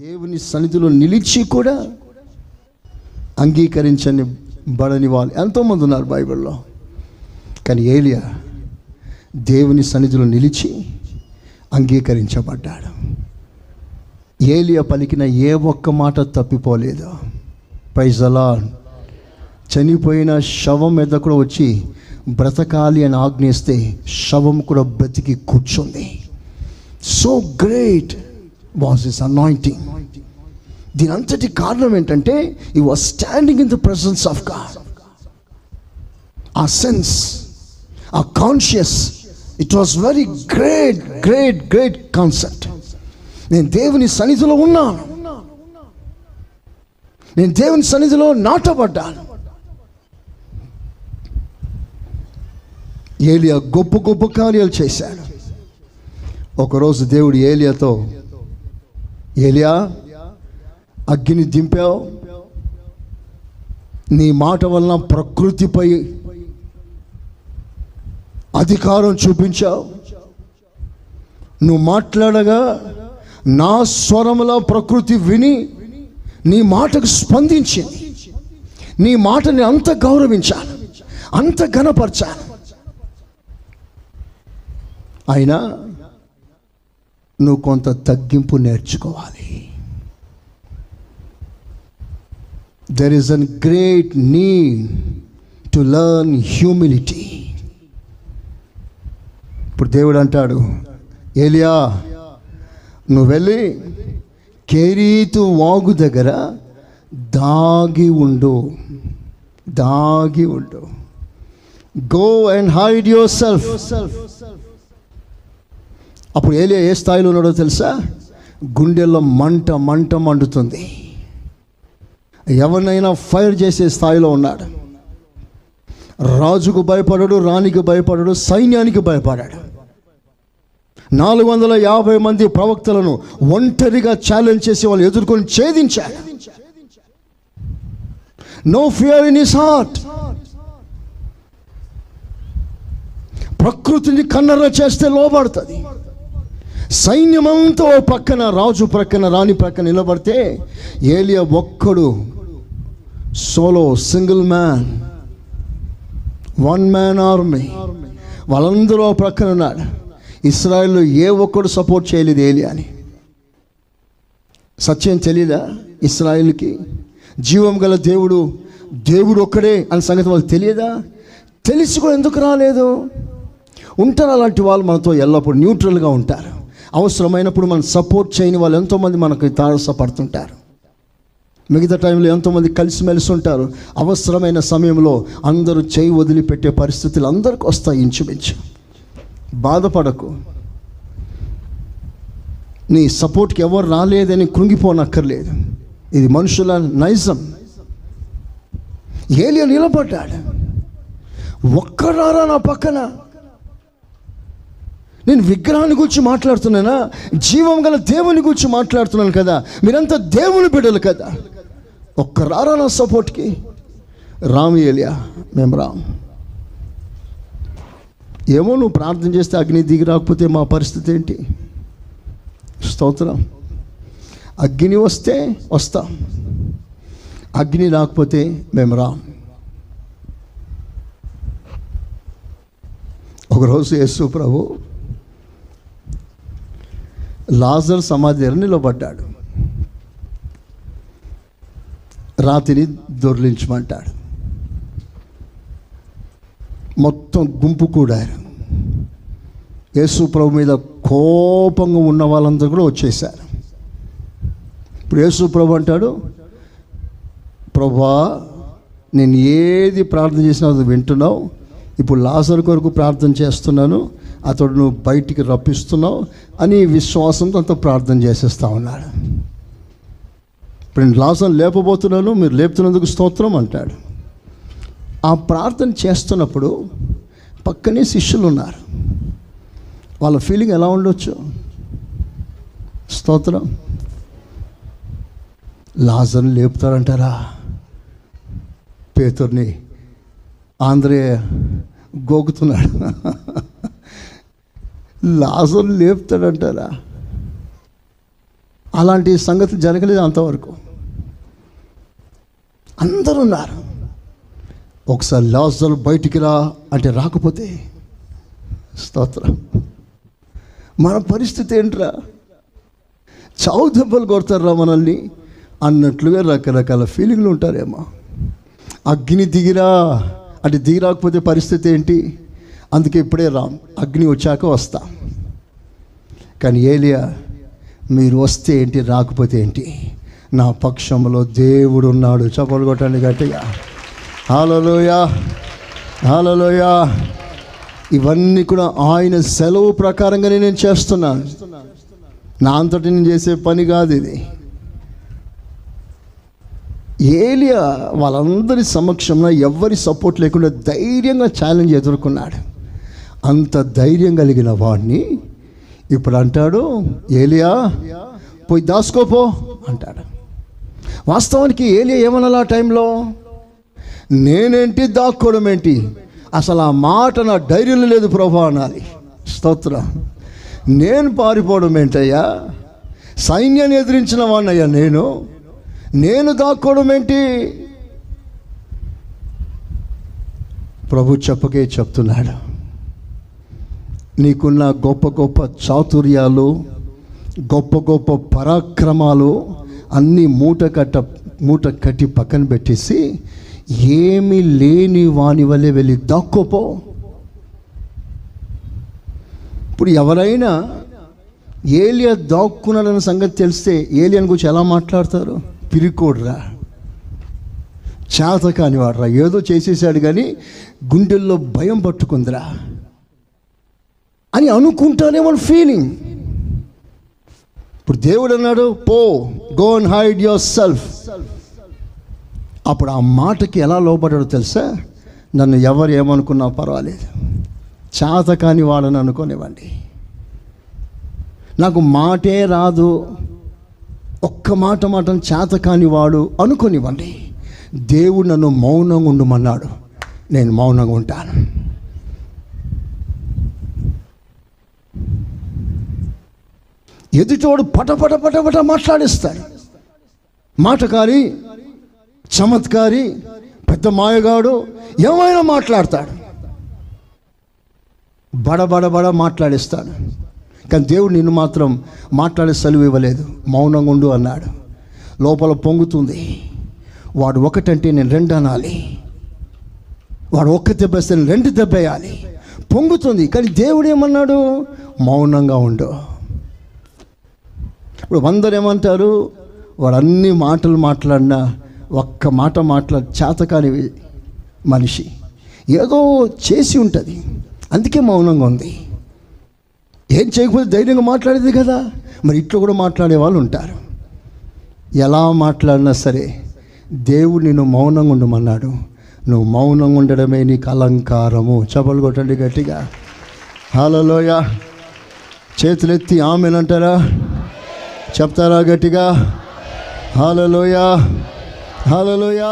దేవుని సన్నిధిలో నిలిచి కూడా అంగీకరించని బడని వాళ్ళు ఎంతోమంది ఉన్నారు బైబిల్లో. కానీ ఏలియా దేవుని సన్నిధిలో నిలిచి అంగీకరించబడ్డాడు. ఏలియా పలికిన ఏ ఒక్క మాట తప్పిపోలేదు. పైజలా చనిపోయిన శవం మీద కూడా వచ్చి బ్రతకాలి అని ఆజ్ఞిస్తే శవం కూడా బ్రతికి కూర్చుంది. So great. Was is anointing దీని అంతటి కారణం ఏంటంటే he was standing in the presence of God a sense a conscious it was very great great great concept నేను దేవుని సన్నిధిలో ఉన్నాను. నేను దేవుని సన్నిధిలో నాటబడ్డాను. ఏలియా గొప్ప గొప్ప కార్యాలు చేశాడు. ఒకరోజు దేవుడు ఏలియాతో ఏలియా అగ్గిని దింపావు. నీ మాట వలన ప్రకృతిపై అధికారం చూపించావు. నువ్వు మాట్లాడగా నా స్వరముల ప్రకృతి విని నీ మాటకు స్పందించింది. నీ మాటని అంత గౌరవించాను అంత ఘనపరచాను. అయినా నువ్వు కొంత తగ్గింపు నేర్చుకోవాలి. There is an great need to learn humility ఇప్పుడు దేవుడు అంటాడు ఏలియా నువ్వు వెళ్ళి కేరీతు వాగు దగ్గర దాగి ఉండు. దాగి ఉండు. Go and hide yourself అప్పుడు ఏలియా ఏ స్థాయిలో ఉన్నాడో తెలుసా? గుండెల్లో మంట మంట మండుతుంది. ఎవరినైనా ఫైర్ చేసే స్థాయిలో ఉన్నాడు. రాజుకు భయపడడు రాణికి భయపడడు సైన్యానికి భయపడాడు. నాలుగు వందల యాభై మంది ప్రవక్తలను ఒంటరిగా ఛాలెంజ్ చేసి వాళ్ళు ఎదుర్కొని ఛేదించాడు no fear in his heart ప్రకృతిని కన్నర చేస్తే లోబడుతుంది. సైన్యమంతా ఓ పక్కన రాజు ప్రక్కన రాణి ప్రక్కన నిలబడితే ఏలియా ఒక్కడు solo single man one man army. వాళ్ళందరూ ప్రక్కన ఉన్నాడు ఇస్రాయల్లో ఏ ఒక్కడు సపోర్ట్ చేయలేదు ఏలియాని. సత్యం తెలియదా ఇస్రాయిల్కి? జీవం గల దేవుడు దేవుడు ఒక్కడే అనే సంగతి వాళ్ళకి తెలియదా? తెలిసి కూడా ఎందుకు రాలేదు? ఉంటారు అలాంటి వాళ్ళు మనతో ఎల్లప్పుడూ న్యూట్రల్గా ఉంటారు. అవసరమైనప్పుడు మనం సపోర్ట్ చేయని వాళ్ళు ఎంతోమంది మనకు తారసపడుతుంటారు. మిగతా టైంలో ఎంతోమంది కలిసిమెలిసి ఉంటారు అవసరమైన సమయంలో అందరూ చేయి వదిలిపెట్టే పరిస్థితులు అందరికి వస్తాయి ఇంచుమించు. బాధపడకు. నీ సపోర్ట్కి ఎవరు రాలేదని కృంగిపోనక్కర్లేదు. ఇది మనుషుల నైజం. ఏలియా నిలబడ్డాడు. ఒక్కరారా నా పక్కన? నేను విగ్రహాన్ని గురించి మాట్లాడుతున్నానా? జీవం గల దేవుని గురించి మాట్లాడుతున్నాను కదా? మీరంతా దేవుని బిడ్డలు కదా? ఒక్క రారా నా సపోర్ట్కి? రాము ఏలియా మేము రాము. ఏమో నువ్వు ప్రార్థన చేస్తే అగ్ని దిగి రాకపోతే మా పరిస్థితి ఏంటి? స్తోత్రం. అగ్ని వస్తే వస్తాం. అగ్ని రాకపోతే మేము రాం ఒకరోజు యేసు ప్రభు లాజర్ సమాధి దగ్గర నిలబడ్డాడు. రాతిని దొర్లించమంటాడు. మొత్తం గుంపు కూడారు యేసు ప్రభు మీద కోపంగా ఉన్న వాళ్ళందరూ కూడా వచ్చేసారు ఇప్పుడు యేసు ప్రభు అంటాడు ప్రభా నేను ఏది ప్రార్థన చేసినా అది వింటున్నావు. ఇప్పుడు లాజర్ కొరకు ప్రార్థన చేస్తున్నాను. అతడు నువ్వు బయటికి రప్పిస్తున్నావు అని విశ్వాసంతో అంత ప్రార్థన చేసేస్తా ఉన్నాడు. ఇప్పుడు నేను లాసం లేపబోతున్నాను మీరు లేపుతున్నందుకు స్తోత్రం అంటాడు. ఆ ప్రార్థన చేస్తున్నప్పుడు పక్కనే శిష్యులు ఉన్నారు. వాళ్ళ ఫీలింగ్ ఎలా ఉండొచ్చు? స్తోత్రం. లాజర్ని లేపుతారంటారా? పేతుర్ని ఆంధ్రే గోకుతున్నాడు. లాజర్ని లేపుతాడంటారా? అలాంటి సంగతి జరగలేదు అంతవరకు. అందరూ ఉన్నారు ఒకసారి లాజర్ బయటికి రా అంటే రాకపోతే స్తోత్రం. మన పరిస్థితి ఏంట్రా? చావు దెబ్బలు కొడతారా మనల్ని. అన్నట్లుగా రకరకాల ఫీలింగ్లు ఉంటారేమో. అగ్ని దిగిరా అంటే దిగిరాకపోతే పరిస్థితి ఏంటి? అందుకే ఇప్పుడే రా అగ్ని వచ్చాక వస్తా. కానీ ఏలియా మీరు వస్తే ఏంటి రాకపోతే ఏంటి? నా పక్షంలో దేవుడు ఉన్నాడు. చప్పలు కొట్టండి గట్టిగా. హాలలోయ హాలలోయ. ఇవన్నీ కూడా ఆయన సెలవు ప్రకారంగానే నేను చేస్తున్నాను నా అంతటి నేను చేసే పని కాదు ఇది. ఏలియా వాళ్ళందరి సమక్షంలో ఎవరి సపోర్ట్ లేకుండా ధైర్యంగా ఛాలెంజ్ ఎదుర్కొన్నాడు. అంత ధైర్యం కలిగిన వాడిని ఇప్పుడు అంటాడు ఏలియా పోయి దాసుకోపో అంటాడు. వాస్తవానికి ఏలియా ఏమనాలి ఆ టైంలో? నేనేంటి దాక్కోవడం ఏంటి? అసలు ఆ మాట నా ధైర్యం లేదు ప్రభా అనాలి. స్తోత్రం. నేను పారిపోవడం ఏంటయ్యా? సైన్యాన్ని ఎదిరించిన వాడినయ్యా నేను. నేను దాక్కోవడం ఏంటి? ప్రభు చెప్పకే చెప్తున్నాడు. నీకున్న గొప్ప గొప్ప చాతుర్యాలు గొప్ప గొప్ప పరాక్రమాలు అన్నీ మూట కట్ట మూట కట్టి పక్కన పెట్టేసి ఏమి లేని వాని వల్లే వెళ్ళి దాక్కోపో. ఇప్పుడు ఎవరైనా ఏలియా దాక్కున్నాడన్న సంగతి తెలిస్తే ఏలియన్ గురించి ఎలా మాట్లాడతారు? పిరికోడ్రా. చేత కానివాడరా ఏదో చేసేసాడు కానీ గుండెల్లో భయం పట్టుకుందిరా. అని అనుకుంటానే వాళ్ళ ఫీలింగ్ ఇప్పుడు దేవుడు అన్నాడు పో go and hide yourself అప్పుడు ఆ మాటకి ఎలా లోపడ్డాడో తెలుసా? నన్ను ఎవరు ఏమనుకున్నా పర్వాలేదు. చేత కాని వాడని అనుకోనివ్వండి. నాకు మాటే రాదు. ఒక్క మాట మాట చేత కాని వాడు అనుకోనివ్వండి. దేవుడు నన్ను మౌనంగా ఉండమన్నాడు. నేను మౌనంగా ఉంటాను. ఎదుటోడు పటపట పటపట మాట్లాడిస్తాడు. మాటకారి చమత్కారి పెద్ద మాయగాడు ఏమైనా మాట్లాడతాడు. బడ బడ బడ మాట్లాడిస్తాడు. కానీ దేవుడు నిన్ను మాత్రం మాట్లాడే సెలవు ఇవ్వలేదు. మౌనంగా ఉండు అన్నాడు. లోపల పొంగుతుంది. వాడు ఒకటంటే నేను రెండు అనాలి. వాడు ఒక్క దెబ్బేస్తే నేను రెండు దెబ్బేయాలి పొంగుతుంది. కానీ దేవుడు ఏమన్నాడు? మౌనంగా ఉండు. ఇప్పుడు అందరు ఏమంటారు వాడు అన్ని మాటలు మాట్లాడినా ఒక్క మాట మాట్లాడి చేతకాని మనిషి. ఏదో చేసి ఉంటుంది. అందుకే మౌనంగా ఉంది. ఏం చేయకపోతే ధైర్యంగా మాట్లాడేది కదా. మరి ఇట్లా కూడా మాట్లాడే వాళ్ళు ఉంటారు. ఎలా మాట్లాడినా సరే దేవుడు నిన్ను మౌనంగా ఉండమన్నాడు. నువ్వు మౌనంగా ఉండడమే నీకు అలంకారము. చపలు కొట్టండి గట్టిగా. హాలలోయ చేతులెత్తి ఆమెనంటారా? చెప్తారా గట్టిగా? హాలలోయ హాలలోయ